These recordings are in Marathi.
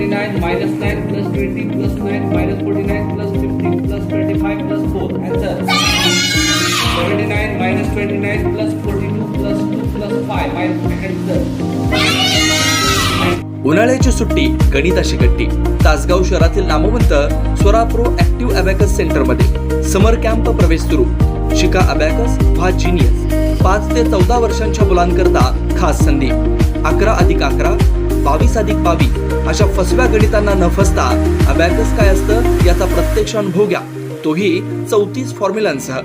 79 minus 9 plus 20 plus 9 minus 49 plus 50 plus 25 plus 4. Answer. 79 minus 29 plus 42 plus 2 plus 5 minus answer. उन्हाळ्याची सुट्टी गणिताशी गट्टी तासगाव शहरातील नामवंत स्वराप्रो ऍक्टिव्ह अबॅकस सेंटरमध्ये समर कॅम्प प्रवेश सुरू शिका अबॅकस व्हा जिनियस पाच ते चौदा वर्षांच्या मुलांकरता खास संधी अकरा अधिक अकरा बावीस अधिक बावीस. अशा फसव्या गणितांना न फसता अबॅकस काय असतं? याचा प्रत्यक्ष अनुभव घ्या. तोही चौतीस फॉर्म्युलांसह.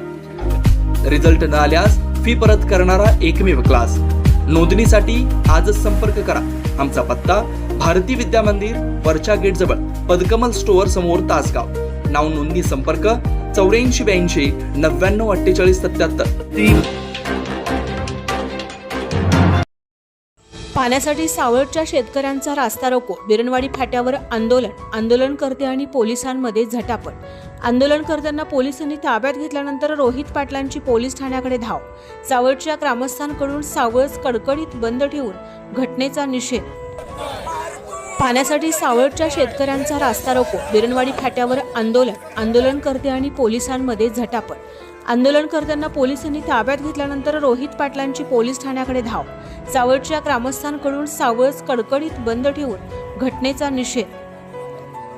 रिझल्ट न आल्यास फी परत करणारा एकमेव क्लास. नोंदणीसाठी आजच संपर्क करा. आमचा पत्ता भारती विद्या मंदिर वरच्या गेट जवळ पदकमल स्टोअर समोर तासगाव. नाव नोंदणी संपर्क चौऱ्याऐंशी ब्याऐंशी नव्याण्णव अठ्ठेचाळीस सत्याहत्तर. पाण्यासाठी सावळच्या शेतकऱ्यांचा रास्ता रोको. बिरणवाडी फाट्यावर आंदोलन. आंदोलनकर्ते आणि पोलिसांमध्ये झटापट. आंदोलनकर्त्यांना पोलिसांनी ताब्यात घेतल्यानंतर रोहित पाटलांची पोलीस ठाण्याकडे धाव. सावळच्या ग्रामस्थांकडून सावळच कडकडीत बंद ठेवून घटनेचा निषेध पाण्यासाठी सावळच्या शेतकऱ्यांचा रास्ता रोको. बिरणवाडी फाट्यावर आंदोलन. आंदोलनकर्ते आणि पोलिसांमध्ये झटापट. आंदोलनकर्त्यांना पोलिसांनी ताब्यात घेतल्यानंतर रोहित पाटलांची पोलीस ठाण्याकडे धाव. सावळच्या ग्रामस्थांकडून सावळच कडकडीत बंद ठेवून घटनेचा निषेध.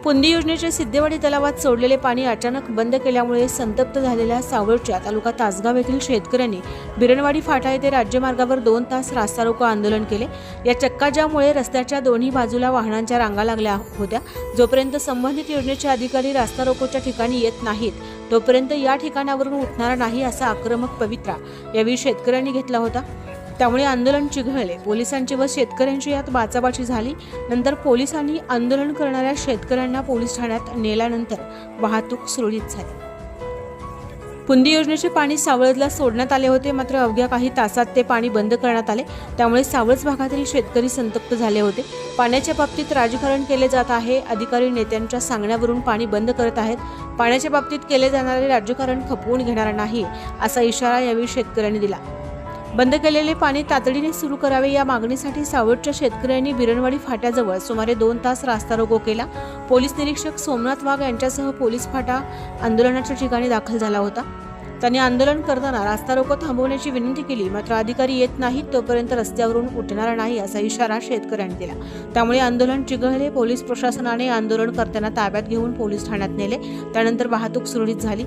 पुंदी योजनेचे सिद्धेवाडी तलावात सोडलेले पाणी अचानक बंद केल्यामुळे संतप्त झालेल्या सावळच्या तालुका तासगाव येथील शेतकऱ्यांनी बिरणवाडी फाटा येथे राज्यमार्गावर दोन तास रास्ता रोको आंदोलन केले. या चक्काजामुळे रस्त्याच्या दोन्ही बाजूला वाहनांच्या रांगा लागल्या होत्या. जोपर्यंत संबंधित योजनेचे अधिकारी रास्ता रोकोच्या ठिकाणी येत नाहीत तोपर्यंत या ठिकाणावरून उठणार नाही असा आक्रमक पवित्रा यावेळी शेतकऱ्यांनी घेतला होता. त्यामुळे आंदोलन चिघळले. पोलिसांची व शेतकऱ्यांची यात बाचाबाची झाली. नंतर पोलिसांनी आंदोलन करणाऱ्या शेतकऱ्यांना पोलीस ठाण्यात नेल्यानंतर वाहतूक सुरळीत झाली. पुंदी योजनेचे पाणी सावळजला सोडण्यात आले होते. मात्र अवघ्या काही तासात ते पाणी बंद करण्यात आले. त्यामुळे सावळज भागातील शेतकरी संतप्त झाले होते. पाण्याच्या बाबतीत राजकारण केले जात आहे. अधिकारी नेत्यांच्या सांगण्यावरून पाणी बंद करत आहेत. पाण्याच्या बाबतीत केले जाणारे राजकारण खपवून घेणार नाही असा इशारा यावेळी शेतकऱ्यांनी दिला. बंद केलेले पाणी तातडीने सुरू करावे या मागणीसाठी सावटच्या शेतकऱ्यांनी बिरणवाडी फाट्याजवळ सुमारे दोन तास रास्ता रोको केला. पोलीस निरीक्षक सोमनाथ वाघ यांच्यासह पोलीस फाटा आंदोलनाच्या ठिकाणी दाखल झाला होता. त्यांनी आंदोलन करताना रास्ता रोको थांबवण्याची विनंती केली मात्र अधिकारी येत नाहीत तोपर्यंत रस्त्यावरून उठणार नाही असा इशारा शेतकऱ्यांनी दिला. त्यामुळे आंदोलन चिघळले पोलीस प्रशासनाने आंदोलनकर्त्यांना ताब्यात घेऊन पोलीस ठाण्यात नेले त्यानंतर वाहतूक सुरळीत झाली.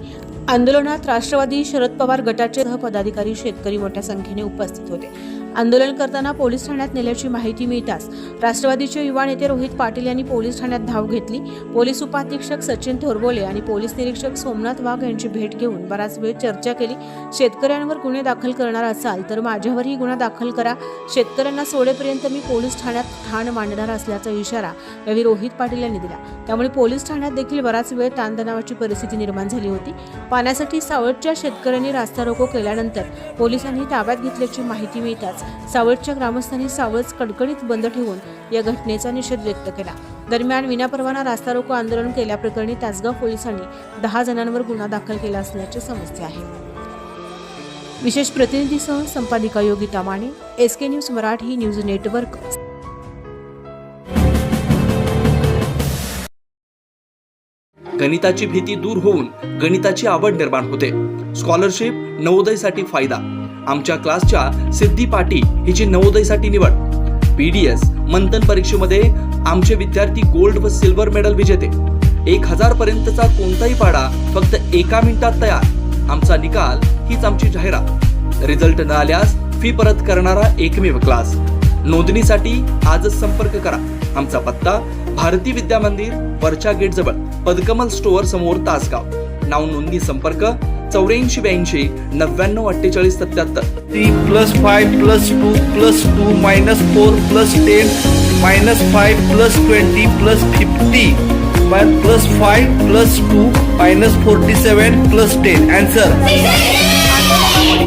आंदोलनात राष्ट्रवादी शरद पवार गटाचे सहपदाधिकारी शेतकरी मोठ्या संख्येने उपस्थित होते. आंदोलन करताना पोलीस ठाण्यात नेल्याची माहिती मिळताच राष्ट्रवादीचे युवा नेते रोहित पाटील यांनी पोलीस ठाण्यात धाव घेतली. पोलीस उपाधीक्षक सचिन थोरबोले आणि पोलीस निरीक्षक सोमनाथ वाघ यांची भेट घेऊन बराच वेळ चर्चा केली. शेतकऱ्यांवर गुन्हे दाखल करणार असाल तर माझ्यावरही गुन्हा दाखल करा. शेतकऱ्यांना सोडेपर्यंत मी पोलीस ठाण्यात ठाण मांडणार असल्याचा इशारा यावेळी रोहित पाटील यांनी दिला. त्यामुळे पोलीस ठाण्यात देखील बराच वेळ ताणतणावाची परिस्थिती निर्माण झाली होती. पाण्यासाठी सावळच्या शेतकऱ्यांनी रास्ता रोको केल्यानंतर पोलिसांनी ताब्यात घेतल्याची माहिती मिळताच सावळच्या ग्रामस्थांनी सावळच कडकडीत बंद ठेवून या घटनेचा निषेध व्यक्त केला. दरम्यान विनापरवाना रास्ता रोको आंदोलन केल्याप्रकरणी तासगाव पोलिसांनी दहा जणांवर गुन्हा दाखल केला असल्याचे समजते आहे. विशेष प्रतिनिधीसह संपादिका Yogita Mane S K news Marathi news network. गणिताची भीती दूर होऊन गणिताची आवड निर्माण होते. स्कॉलरशिप नवोदयसाठी फायदा. आमच्या क्लासच्या सिद्धी पाटी हिची नवोदयसाठी निवड. पी डी एस मंथन परीक्षेमध्ये आमचे विद्यार्थी गोल्ड व सिल्वर मेडल विजेते. एक हजार पर्यंतचा कोणताही पाडा फक्त एका मिनिटात तयार. आमचा निकाल हीच आमची जाहिरात. रिझल्ट न आल्यास फी परत करणारा एकमेव क्लास. नोंदणीसाठी आजच संपर्क करा. आमचा पत्ता भारती विद्या मंदिर वरच्या गेट जवळ पदकमल स्टोअर समोर तासगाव. नाव नोंदणी संपर्क चौऱ्याऐंशी ब्याऐंशी नव्याण्णव अठ्ठेचाळीस सत्याहत्तर. Three plus five plus two plus two minus four plus ten minus five plus twenty plus fifty plus five plus two minus forty seven plus ten. Answer